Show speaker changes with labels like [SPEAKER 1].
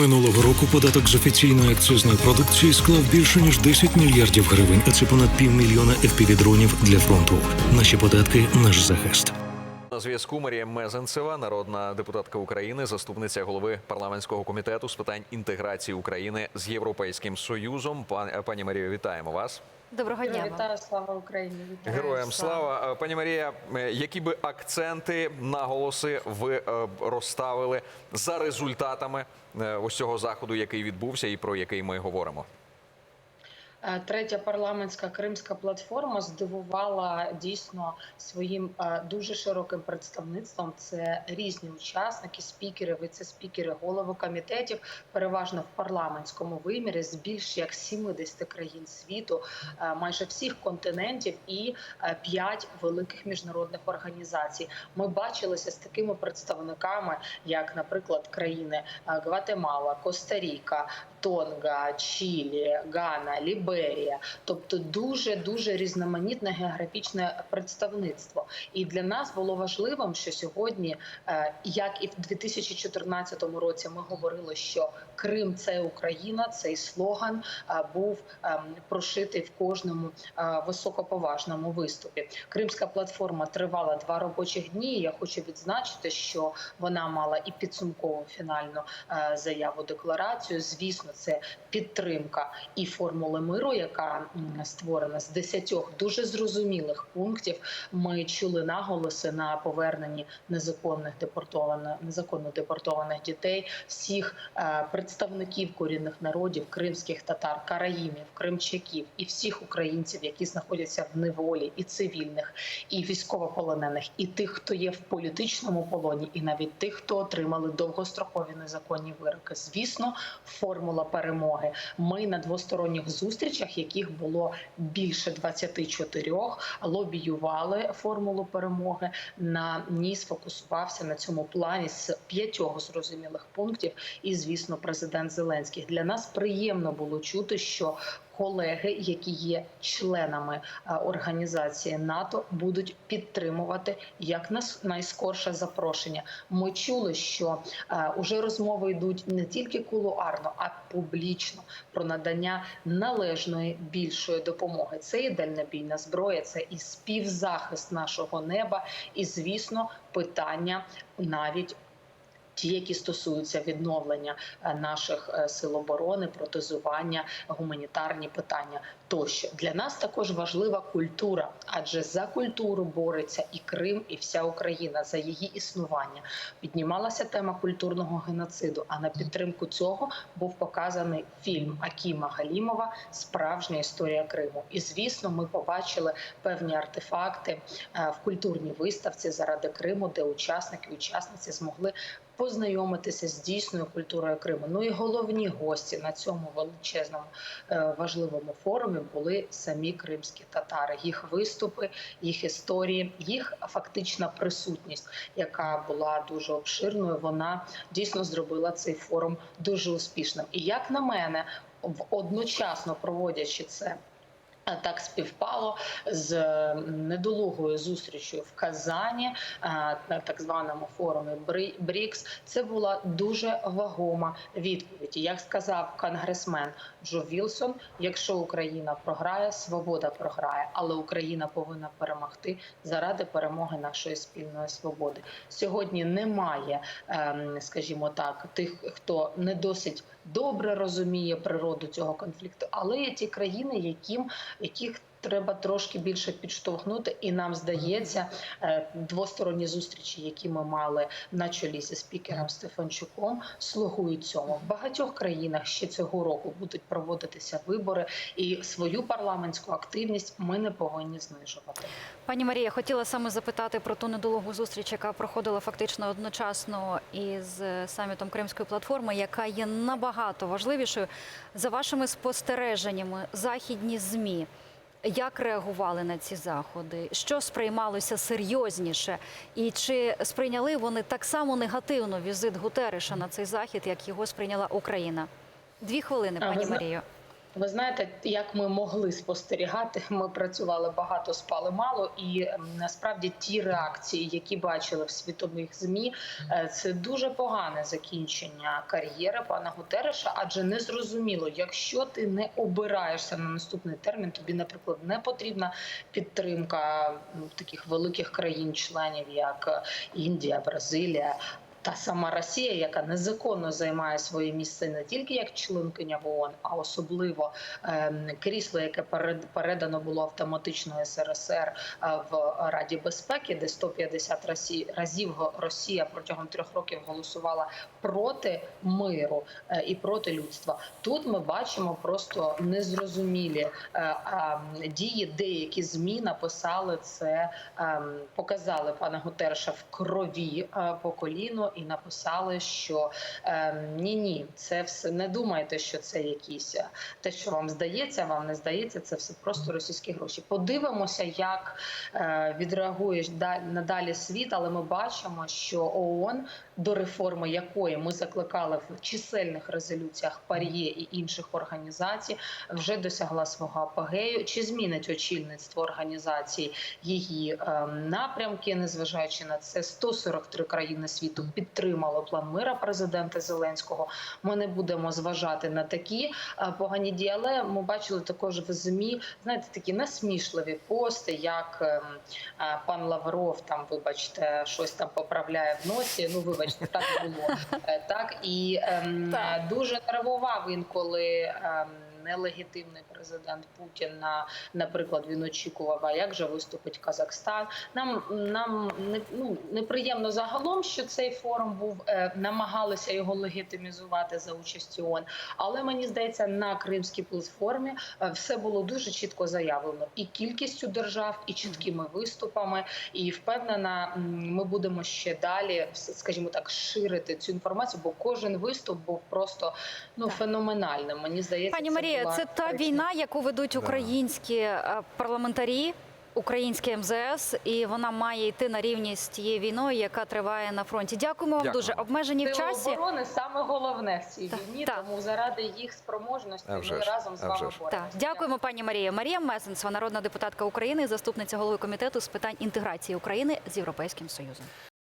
[SPEAKER 1] Минулого року податок з офіційної акцизної продукції склав більше ніж 10 мільярдів гривень, а це понад півмільйона FPV-дронів для фронту. Наші податки наш захист.
[SPEAKER 2] На зв'язку Марія Мезенцева, народна депутатка України, заступниця голови парламентського комітету з питань інтеграції України з Європейським Союзом. Пан- Пані Марію, вітаємо вас.
[SPEAKER 3] Доброго дня.
[SPEAKER 4] Вітаю, слава Україні! Вітаю.
[SPEAKER 2] Героям слава. слава. Пані Марія, е, які би акценти, наголоси ви е, розставили за результатами е, ось цього заходу, який відбувся, і про який ми говоримо?
[SPEAKER 4] Е, Третя парламентська кримська платформа здивувала дійсно своїм е, дуже широким представництвом. Це різні учасники, спікери, віце-спікери, голови комітетів, переважно в парламентському вимірі з більш як 70 країн світу, е, майже всіх континентів і п'ять великих міжнародних організацій. Ми бачилися з такими представниками, як, наприклад, країни Гватемала, Коста-Ріка, Тонга, Чилі, Гана, Ліберія, тобто дуже дуже різноманітне географічне представництво. І для нас було важливим, що сьогодні, е, як і в 2014 році, ми говорили, що Крим це Україна. Цей слоган е, був ем, прошитий в кожному е, високоповажному виступі. Кримська платформа тривала два робочих дні. і Я хочу відзначити, що вона мала і підсумкову фінальну заяву декларацію. Звісно, це підтримка і формули миру, яка створена з десятьох дуже зрозумілих пунктів. Ми чули наголоси на поверненні незаконних депортованих незаконно депортованих дітей, всіх е, представників корінних народів, кримських татар, караїмів, кримчаків і всіх українців, які знаходяться в неволі, і цивільних, і військовополонених, і тих, хто є в політичному полоні, і навіть тих, хто отримали довгострокові незаконні вироки. Звісно, формула перемоги. Ми на двосторонніх зустрічах, яких було більше 24, лобіювали формулу перемоги. На ній сфокусувався на цьому плані з п'ятьох зрозумілих пунктів. І звісно, президент Зеленський для нас приємно було чути, що колеги, які є членами організації НАТО, будуть підтримувати як найскорше запрошення. Ми чули, що е, уже розмови йдуть не тільки кулуарно, а публічно про надання належної більшої допомоги. Це і дальнобійна зброя, це і співзахист нашого неба, і звісно, питання навіть. Ті, які стосуються відновлення е, наших е, сил оборони, протезування, гуманітарні питання тощо для нас також важлива культура, адже за культуру бореться і Крим, і вся Україна за її існування. Піднімалася тема культурного геноциду. А на підтримку цього був показаний фільм Акіма Галімова Справжня історія Криму. І звісно, ми побачили певні артефакти е, в культурній виставці заради Криму, де учасники і учасниці змогли познайомитися з дійсною культурою Криму. Ну і головні гості на цьому величезному е, важливому форумі були самі кримські татари. Їх виступи, їх історії, їх фактична присутність, яка була дуже обширною. Вона дійсно зробила цей форум дуже успішним. І як на мене, в- одночасно проводячи це. Так співпало з недолугою зустрічю в Казані на так званому форумі Брі- БРІКС. Це була дуже вагома відповідь. Як сказав конгресмен Джо Вілсон, якщо Україна програє, свобода програє, але Україна повинна перемогти заради перемоги нашої спільної свободи. Сьогодні немає, ем, скажімо так, тих, хто не досить добре розуміє природу цього конфлікту, але є ті країни, яким яких треба трошки більше підштовхнути, і нам здається, е, двосторонні зустрічі, які ми мали на чолі зі спікером Стефанчуком, слугують цьому. В багатьох країнах ще цього року будуть проводитися вибори, і свою парламентську активність ми не повинні знижувати.
[SPEAKER 3] Пані Марія, хотіла саме запитати про ту недолугу зустріч, яка проходила фактично одночасно із е, самітом Кримської платформи, яка є набагато важливішою. За вашими спостереженнями, західні змі. Як реагували на ці заходи? Що сприймалося серйозніше? І чи сприйняли вони так само негативно візит Гутереша на цей захід, як його сприйняла Україна? Дві хвилини, пані Марію.
[SPEAKER 4] Ви знаєте, як ми могли спостерігати, ми працювали багато, спали мало, і ем, насправді ті реакції, які бачили в світових змі, е, це дуже погане закінчення кар'єри пана Гутереша, адже не зрозуміло, якщо ти не обираєшся на наступний термін, тобі, наприклад, не потрібна підтримка таких великих країн-членів, як е, Індія, Бразилія. Та сама Росія, яка незаконно займає своє місце не тільки як членкиня в ООН, а особливо ем, крісло, яке перед- передано було автоматично СРСР е, в Раді безпеки, де 150 разі- разів Росія протягом трьох років голосувала проти миру е, і проти людства. Тут ми бачимо просто незрозумілі е, а, дії. Деякі змі написали це, ем, показали пана Гутерша в крові по коліну і написали, що ні, ні, це все не думайте, що це якісь е, те, що вам здається, вам не здається, це все просто російські гроші. Подивимося, як е, відреагує надалі світ, але ми бачимо, що ООН, до реформи якої ми закликали в чисельних резолюціях ПАРЄ і інших організацій, вже досягла свого апогею. Чи змінить очільництво організації її е, напрямки, незважаючи на це, 143 країни світу підтримали план мира президента Зеленського. Ми не будемо зважати на такі е, погані дії, але ми бачили також в змі, знаєте, такі насмішливі пости, як ем, е, пан Лавров там, вибачте, щось там поправляє в носі. Ну, вибачте, так було. Е, Так і ем, дуже нервував інколи. ем, Нелегітимний президент Путін на наприклад, він очікував, а як же виступить Казахстан. Нам нам не ну неприємно загалом, що цей форум був е, намагалися його легітимізувати за участі ООН. Але мені здається, на кримській платформі е, все було дуже чітко заявлено і кількістю держав, і чіткими виступами. І впевнена, ми будемо ще далі, скажімо так, ширити цю інформацію, бо кожен виступ був просто ну феноменальним. Мені здається,
[SPEAKER 3] Пані Марія, це та війна, яку ведуть українські е, парламентарі. Українське МЗС, і вона має йти на рівні з тією війною, яка триває на фронті. Дякуємо вам дуже. Обмежені в часі.
[SPEAKER 4] оборони саме головне в цій
[SPEAKER 3] Так,
[SPEAKER 4] війні,
[SPEAKER 3] так.
[SPEAKER 4] тому заради їх спроможності
[SPEAKER 2] А вже
[SPEAKER 4] ми
[SPEAKER 2] ж,
[SPEAKER 4] разом з
[SPEAKER 2] а
[SPEAKER 4] вами боремося.
[SPEAKER 3] Дякуємо, пані Марія. Марія Месенцева, народна депутатка України, заступниця голови комітету з питань інтеграції України з Європейським Союзом.